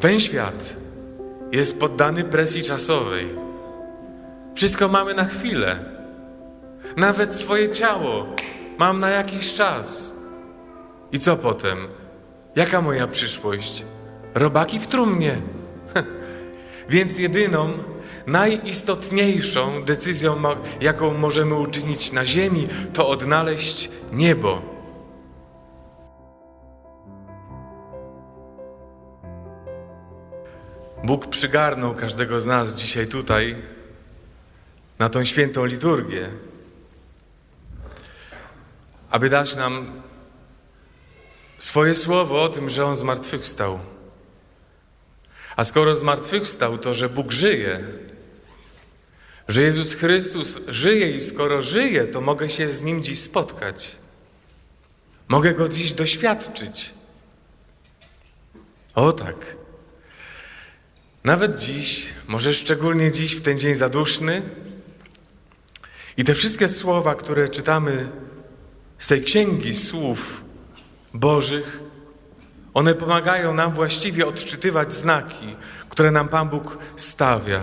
Ten świat jest poddany presji czasowej. Wszystko mamy na chwilę. Nawet swoje ciało mam na jakiś czas. I co potem? Jaka moja przyszłość? Robaki w trumnie. Więc jedyną, najistotniejszą decyzją, jaką możemy uczynić na ziemi, to odnaleźć niebo. Bóg przygarnął każdego z nas dzisiaj tutaj, na tą świętą liturgię, aby dać nam swoje słowo o tym, że On zmartwychwstał. A skoro zmartwychwstał, to że Bóg żyje, że Jezus Chrystus żyje i skoro żyje, to mogę się z Nim dziś spotkać. Mogę Go dziś doświadczyć. O tak. Nawet dziś, może szczególnie dziś, w ten dzień zaduszny, i te wszystkie słowa, które czytamy z tej księgi słów Bożych, one pomagają nam właściwie odczytywać znaki, które nam Pan Bóg stawia,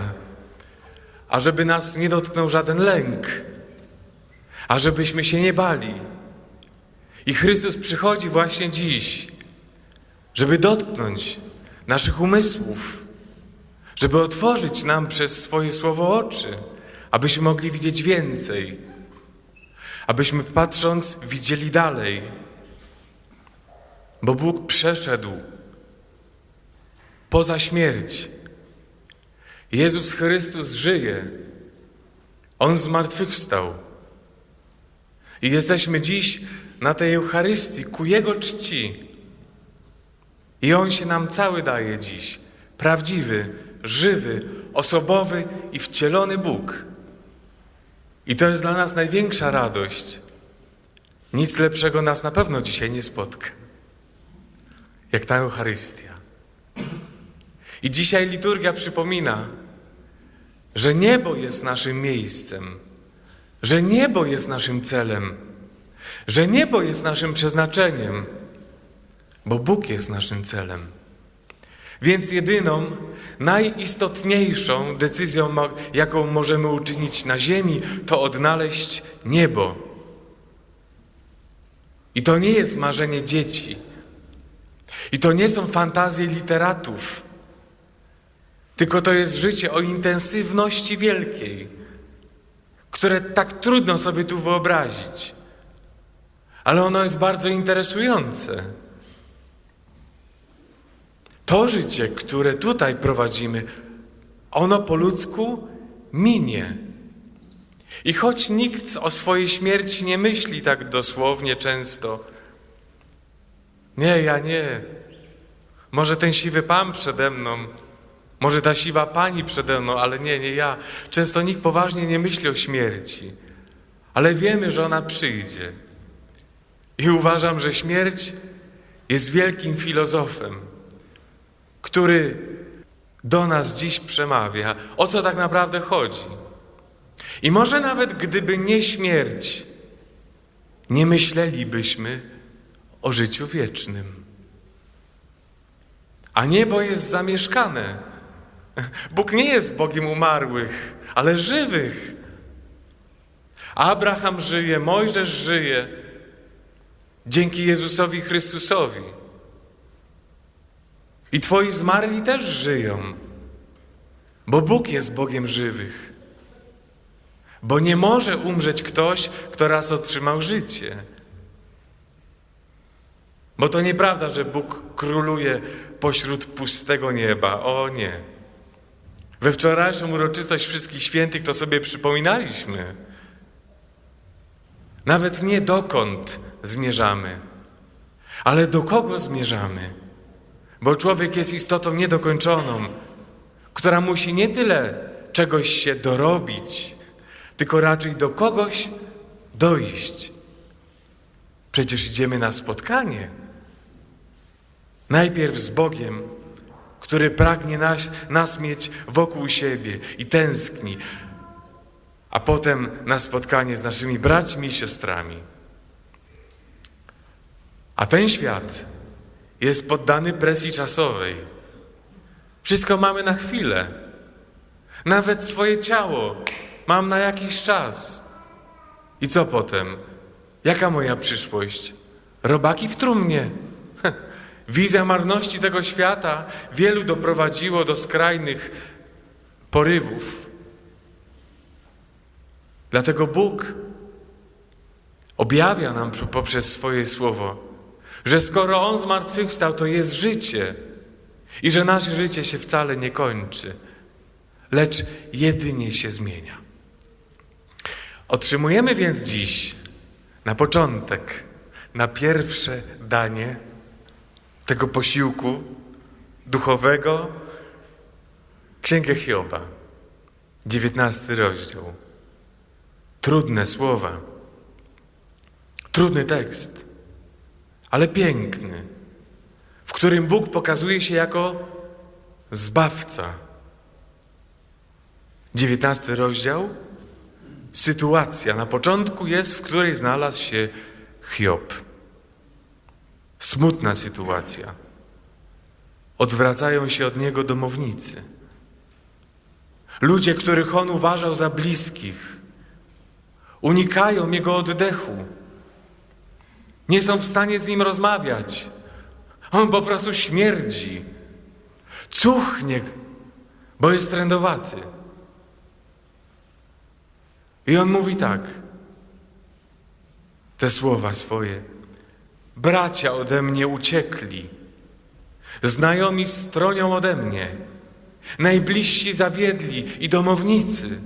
ażeby nas nie dotknął żaden lęk, ażebyśmy się nie bali. I Chrystus przychodzi właśnie dziś, żeby dotknąć naszych umysłów, żeby otworzyć nam przez swoje słowo oczy, abyśmy mogli widzieć więcej, abyśmy patrząc widzieli dalej. Bo Bóg przeszedł poza śmierć. Jezus Chrystus żyje. On zmartwychwstał. I jesteśmy dziś na tej Eucharystii ku Jego czci. I On się nam cały daje dziś. Prawdziwy, żywy, osobowy i wcielony Bóg. I to jest dla nas największa radość. Nic lepszego nas na pewno dzisiaj nie spotka, jak ta Eucharystia. I dzisiaj liturgia przypomina, że niebo jest naszym miejscem, że niebo jest naszym celem, że niebo jest naszym przeznaczeniem, bo Bóg jest naszym celem. Więc jedyną, najistotniejszą decyzją, jaką możemy uczynić na ziemi, to odnaleźć niebo. I to nie jest marzenie dzieci. I to nie są fantazje literatów. Tylko to jest życie o intensywności wielkiej, które tak trudno sobie tu wyobrazić. Ale ono jest bardzo interesujące. To życie, które tutaj prowadzimy, ono po ludzku minie. I choć nikt o swojej śmierci nie myśli tak dosłownie często, nie, ja nie. Może ten siwy pan przede mną, może ta siwa pani przede mną, ale nie, nie ja. Często nikt poważnie nie myśli o śmierci, ale wiemy, że ona przyjdzie. I uważam, że śmierć jest wielkim filozofem który do nas dziś przemawia, o co tak naprawdę chodzi. I może nawet gdyby nie śmierć, nie myślelibyśmy o życiu wiecznym. A niebo jest zamieszkane. Bóg nie jest Bogiem umarłych, ale żywych. Abraham żyje, Mojżesz żyje dzięki Jezusowi Chrystusowi. I Twoi zmarli też żyją, bo Bóg jest Bogiem żywych. Bo nie może umrzeć ktoś, kto raz otrzymał życie. Bo to nieprawda, że Bóg króluje pośród pustego nieba. O nie. We wczorajszą uroczystość wszystkich świętych to sobie przypominaliśmy. Nawet nie dokąd zmierzamy, ale do kogo zmierzamy. Bo człowiek jest istotą niedokończoną, która musi nie tyle czegoś się dorobić, tylko raczej do kogoś dojść. Przecież idziemy na spotkanie. Najpierw z Bogiem, który pragnie nas, nas mieć wokół siebie i tęskni, a potem na spotkanie z naszymi braćmi i siostrami. A ten świat jest poddany presji czasowej. Wszystko mamy na chwilę. Nawet swoje ciało mam na jakiś czas. I co potem? Jaka moja przyszłość? Robaki w trumnie. Wizja marności tego świata wielu doprowadziło do skrajnych porywów. Dlatego Bóg objawia nam poprzez swoje słowo, że skoro On zmartwychwstał, to jest życie i że nasze życie się wcale nie kończy, lecz jedynie się zmienia. Otrzymujemy więc dziś na początek, na pierwsze danie tego posiłku duchowego Księgę Hioba, dziewiętnasty rozdział. Trudne słowa, trudny tekst, ale piękny, w którym Bóg pokazuje się jako zbawca. Dziewiętnasty rozdział, sytuacja na początku jest, w której znalazł się Hiob. Smutna sytuacja. Odwracają się od niego domownicy. Ludzie, których on uważał za bliskich, unikają jego oddechu. Nie są w stanie z nim rozmawiać. On po prostu śmierdzi. Cuchnie, bo jest trędowaty. I on mówi tak, te słowa swoje. Bracia ode mnie uciekli, znajomi stronią ode mnie, najbliżsi zawiedli i domownicy.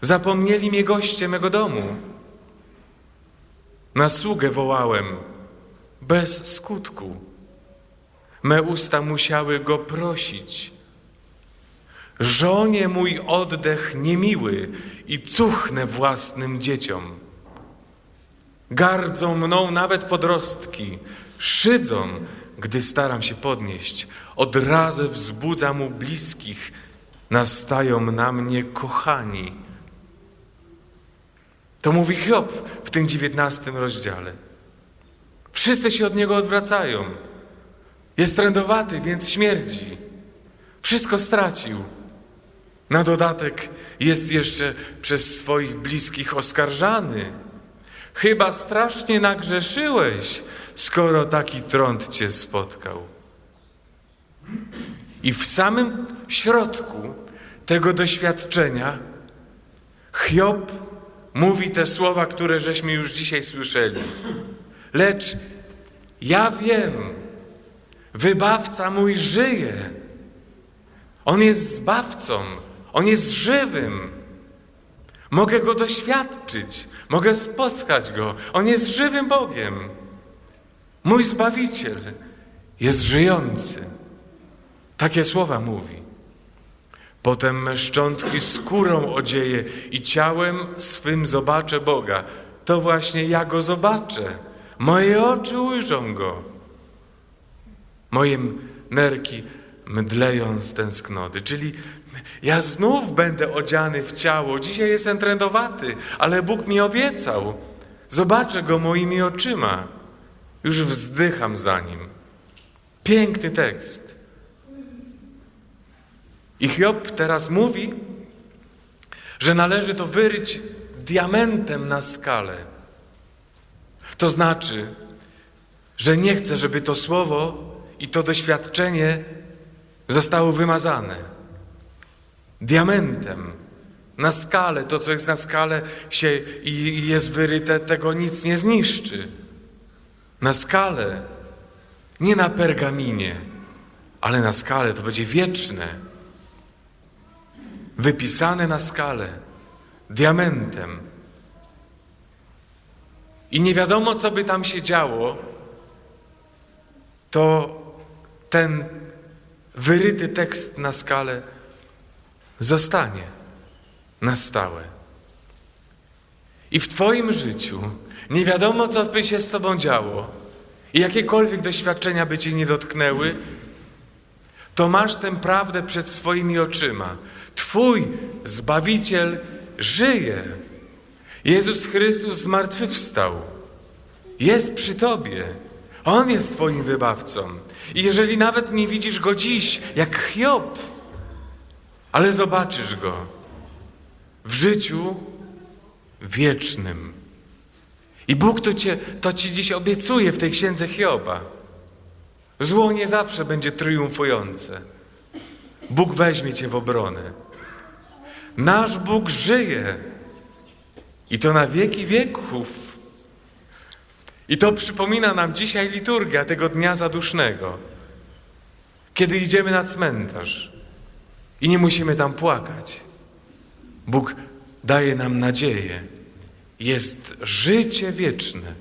Zapomnieli mnie goście mego domu. Na sługę wołałem, bez skutku. Me usta musiały go prosić. Żonie mój oddech niemiły i cuchnę własnym dzieciom. Gardzą mną nawet podrostki, szydzą, gdy staram się podnieść. Od razu wzbudza mu bliskich, nastają na mnie kochani. To mówi Hiob w tym dziewiętnastym rozdziale. Wszyscy się od niego odwracają. Jest trędowaty, więc śmierdzi. Wszystko stracił. Na dodatek jest jeszcze przez swoich bliskich oskarżany. Chyba strasznie nagrzeszyłeś, skoro taki trąd cię spotkał. I w samym środku tego doświadczenia Hiob mówi te słowa, które żeśmy już dzisiaj słyszeli. Lecz ja wiem, wybawca mój żyje. On jest zbawcą, on jest żywym. Mogę go doświadczyć, mogę spotkać go. On jest żywym Bogiem. Mój zbawiciel jest żyjący. Takie słowa mówi. Potem szczątki skórą odzieję i ciałem swym zobaczę Boga. To właśnie ja go zobaczę. Moje oczy ujrzą go. Moje nerki mdleją z tęsknoty. Czyli ja znów będę odziany w ciało. Dzisiaj jestem trędowaty, ale Bóg mi obiecał. Zobaczę go moimi oczyma. Już wzdycham za nim. Piękny tekst. I Hiob teraz mówi, że należy to wyryć diamentem na skalę. To znaczy, że nie chce, żeby to słowo i to doświadczenie zostało wymazane. Diamentem na skalę, to co jest na skalę się i jest wyryte, tego nic nie zniszczy. Na skalę, nie na pergaminie, ale na skalę to będzie wieczne. Wypisane na skalę, diamentem. I nie wiadomo, co by tam się działo, to ten wyryty tekst na skalę zostanie na stałe. I w Twoim życiu nie wiadomo, co by się z Tobą działo i jakiekolwiek doświadczenia by Cię nie dotknęły, to masz tę prawdę przed swoimi oczyma. Twój Zbawiciel żyje. Jezus Chrystus zmartwychwstał. Jest przy Tobie. On jest Twoim wybawcą. I jeżeli nawet nie widzisz go dziś, jak Hiob, ale zobaczysz go w życiu wiecznym. I Bóg to, cię, to Ci dziś obiecuje w tej księdze Hioba. Zło nie zawsze będzie triumfujące. Bóg weźmie Cię w obronę. Nasz Bóg żyje i to na wieki wieków. I to przypomina nam dzisiaj liturgia tego dnia zadusznego, kiedy idziemy na cmentarz i nie musimy tam płakać. Bóg daje nam nadzieję. Jest życie wieczne.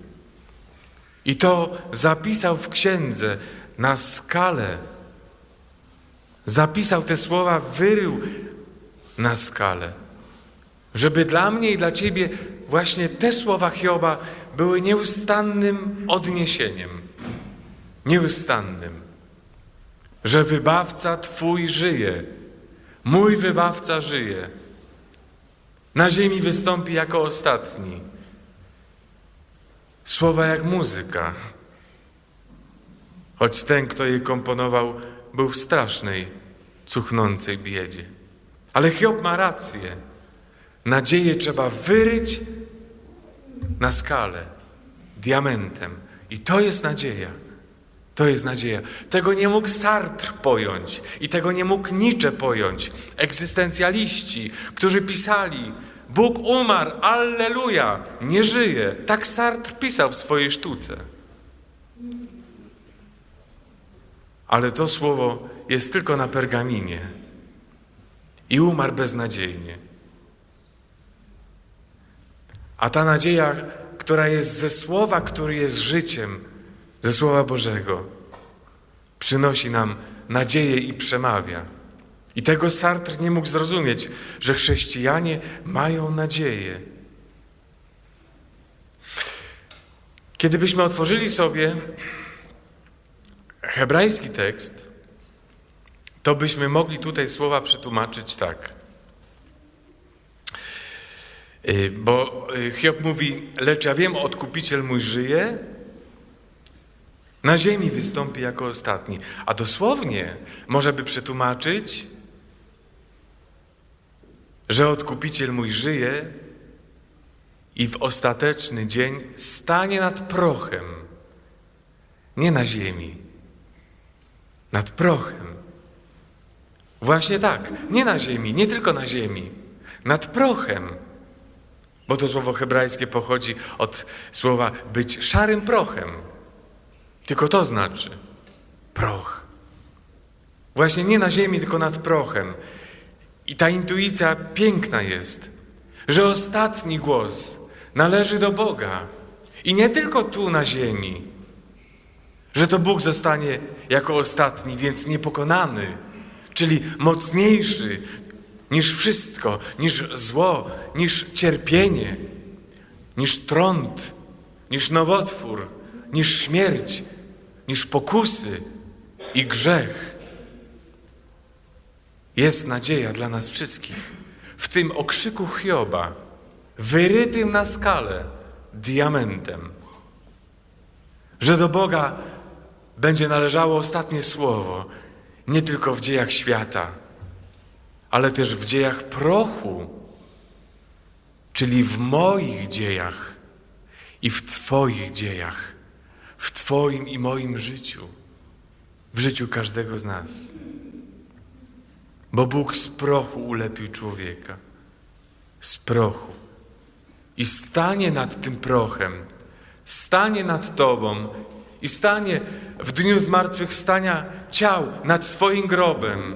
I to zapisał w księdze na skalę. Zapisał te słowa, wyrył na skalę. Żeby dla mnie i dla Ciebie właśnie te słowa Hioba były nieustannym odniesieniem. Nieustannym. Że wybawca Twój żyje. Mój wybawca żyje. Na ziemi wystąpi jako ostatni. Słowa jak muzyka. Choć ten, kto je komponował, był w strasznej, cuchnącej biedzie. Ale Hiob ma rację. Nadzieję trzeba wyryć na skalę, diamentem. I to jest nadzieja. To jest nadzieja. Tego nie mógł Sartre pojąć i tego nie mógł Nietzsche pojąć. Egzystencjaliści, którzy pisali Bóg umarł, alleluja, nie żyje. Tak Sartre pisał w swojej sztuce. Ale to słowo jest tylko na pergaminie i umarł beznadziejnie. A ta nadzieja, która jest ze słowa, który jest życiem, ze słowa Bożego, przynosi nam nadzieję i przemawia. I tego Sartre nie mógł zrozumieć, że chrześcijanie mają nadzieję. Kiedy byśmy otworzyli sobie hebrajski tekst, to byśmy mogli tutaj słowa przetłumaczyć tak. Y, Bo y, Hiob mówi, lecz ja wiem, odkupiciel mój żyje, na ziemi wystąpi jako ostatni. A dosłownie może by przetłumaczyć, że odkupiciel mój żyje i w ostateczny dzień stanie nad prochem, nie na ziemi, nad prochem. Właśnie tak, nie na ziemi, nie tylko na ziemi, nad prochem. Bo to słowo hebrajskie pochodzi od słowa być szarym prochem. Tylko to znaczy proch. Właśnie nie na ziemi, tylko nad prochem. I ta intuicja piękna jest, że ostatni głos należy do Boga. I nie tylko tu na ziemi, że to Bóg zostanie jako ostatni, więc niepokonany, czyli mocniejszy niż wszystko, niż zło, niż cierpienie, niż trąd, niż nowotwór, niż śmierć, niż pokusy i grzech. Jest nadzieja dla nas wszystkich w tym okrzyku Hioba, wyrytym na skalę diamentem, że do Boga będzie należało ostatnie słowo, nie tylko w dziejach świata, ale też w dziejach prochu, czyli w moich dziejach i w Twoich dziejach, w Twoim i moim życiu, w życiu każdego z nas. Bo Bóg z prochu ulepił człowieka, z prochu. I stanie nad tym prochem, stanie nad Tobą i stanie w dniu zmartwychwstania ciał nad Twoim grobem,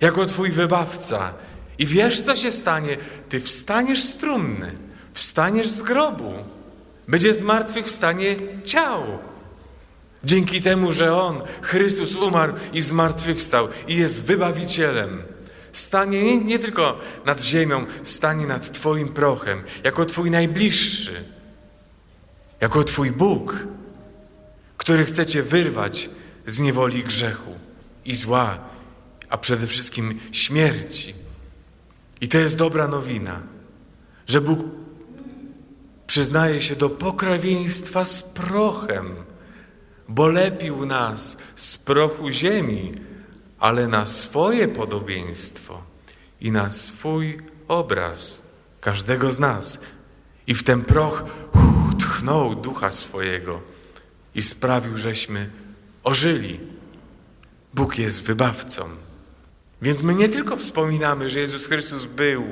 jako Twój wybawca. I wiesz, co się stanie? Ty wstaniesz z trumny, wstaniesz z grobu. Będzie zmartwychwstanie ciał. Dzięki temu, że On, Chrystus, umarł i zmartwychwstał i jest wybawicielem. Stanie nie, nie tylko nad ziemią, stanie nad Twoim prochem, jako Twój najbliższy, jako Twój Bóg, który chce Cię wyrwać z niewoli grzechu i zła, a przede wszystkim śmierci. I to jest dobra nowina, że Bóg przyznaje się do pokrewieństwa z prochem, bo lepił nas z prochu ziemi, ale na swoje podobieństwo i na swój obraz każdego z nas. I w ten proch tchnął ducha swojego i sprawił, żeśmy ożyli. Bóg jest wybawcą. Więc my nie tylko wspominamy, że Jezus Chrystus był,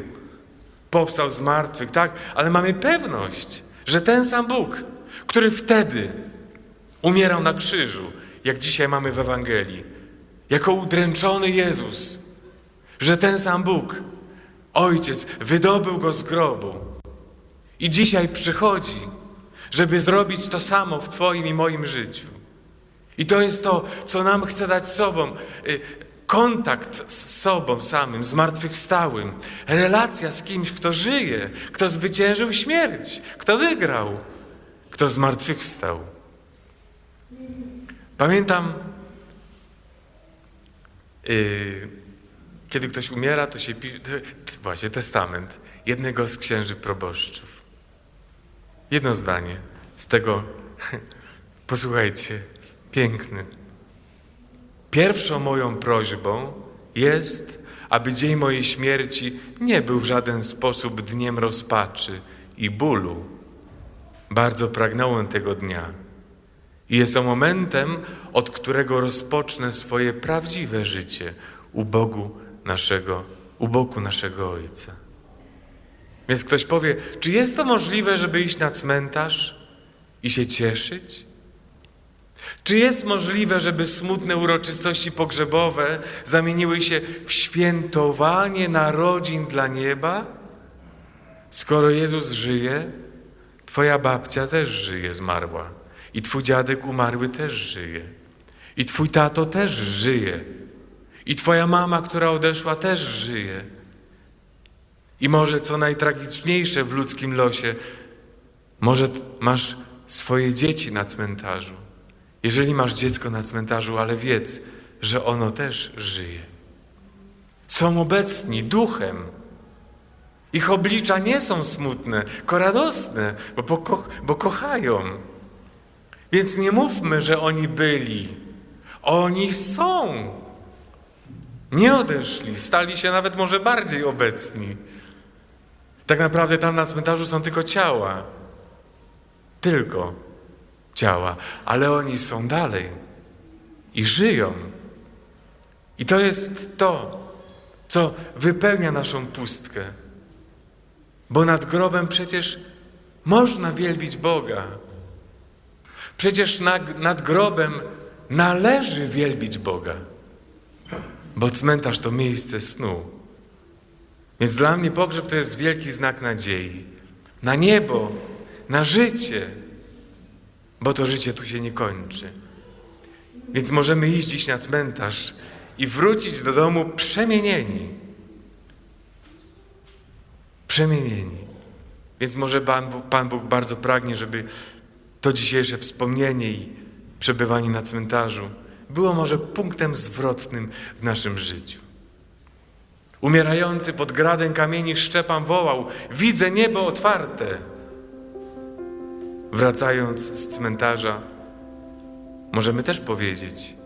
powstał z martwych, tak, ale mamy pewność, że ten sam Bóg, który wtedy umierał na krzyżu, jak dzisiaj mamy w Ewangelii, jako udręczony Jezus, że ten sam Bóg, Ojciec, wydobył go z grobu i dzisiaj przychodzi, żeby zrobić to samo w Twoim i moim życiu. I to jest to, co nam chce dać sobą. y, Kontakt z sobą samym, zmartwychwstałym, relacja z kimś, kto żyje, kto zwyciężył śmierć, kto wygrał, kto zmartwychwstał. Pamiętam, yy, kiedy ktoś umiera, to się pisze, właśnie testament jednego z księży proboszczów. Jedno zdanie z tego, posłuchajcie, piękny. Pierwszą moją prośbą jest, aby dzień mojej śmierci nie był w żaden sposób dniem rozpaczy i bólu. Bardzo pragnąłem tego dnia. I jest to momentem, od którego rozpocznę swoje prawdziwe życie u Bogu naszego, u boku naszego Ojca. Więc ktoś powie, czy jest to możliwe, żeby iść na cmentarz i się cieszyć? Czy jest możliwe, żeby smutne uroczystości pogrzebowe zamieniły się w świętowanie narodzin dla nieba? Skoro Jezus żyje, Twoja babcia też żyje, zmarła. I Twój dziadek umarły też żyje. I Twój tato też żyje. I Twoja mama, która odeszła, też żyje. I może co najtragiczniejsze w ludzkim losie, może masz swoje dzieci na cmentarzu. Jeżeli masz dziecko na cmentarzu, ale wiedz, że ono też żyje. Są obecni duchem. Ich oblicza nie są smutne, tylko radosne, bo, poko- bo kochają. Więc nie mówmy, że oni byli. Oni są. Nie odeszli, stali się nawet może bardziej obecni. Tak naprawdę tam na cmentarzu są tylko ciała. Tylko ciała, ale oni są dalej i żyją. I to jest to, co wypełnia naszą pustkę. Bo nad grobem przecież można wielbić Boga. Przecież nad, nad grobem należy wielbić Boga. Bo cmentarz to miejsce snu. Więc dla mnie pogrzeb to jest wielki znak nadziei. Na niebo, na życie. Bo to życie tu się nie kończy. Więc możemy iść dziś na cmentarz i wrócić do domu przemienieni. Przemienieni. Więc może Pan Bóg, Pan Bóg bardzo pragnie, żeby to dzisiejsze wspomnienie i przebywanie na cmentarzu było może punktem zwrotnym w naszym życiu. Umierający pod gradem kamieni Szczepan wołał: Widzę niebo otwarte. Wracając z cmentarza, możemy też powiedzieć,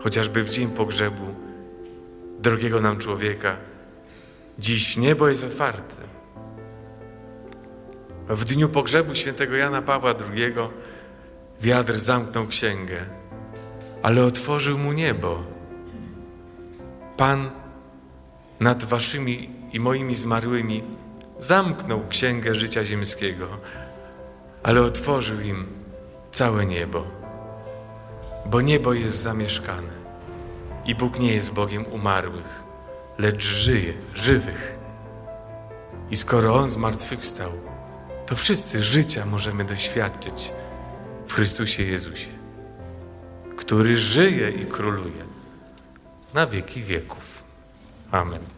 chociażby w dzień pogrzebu drogiego nam człowieka, dziś niebo jest otwarte. W dniu pogrzebu świętego Jana Pawła II wiatr zamknął księgę, ale otworzył mu niebo. Pan nad waszymi i moimi zmarłymi zamknął księgę życia ziemskiego, ale otworzył im całe niebo. Bo niebo jest zamieszkane i Bóg nie jest Bogiem umarłych, lecz żyje, żywych. I skoro On zmartwychwstał, to wszyscy życia możemy doświadczyć w Chrystusie Jezusie, który żyje i króluje na wieki wieków. Amen.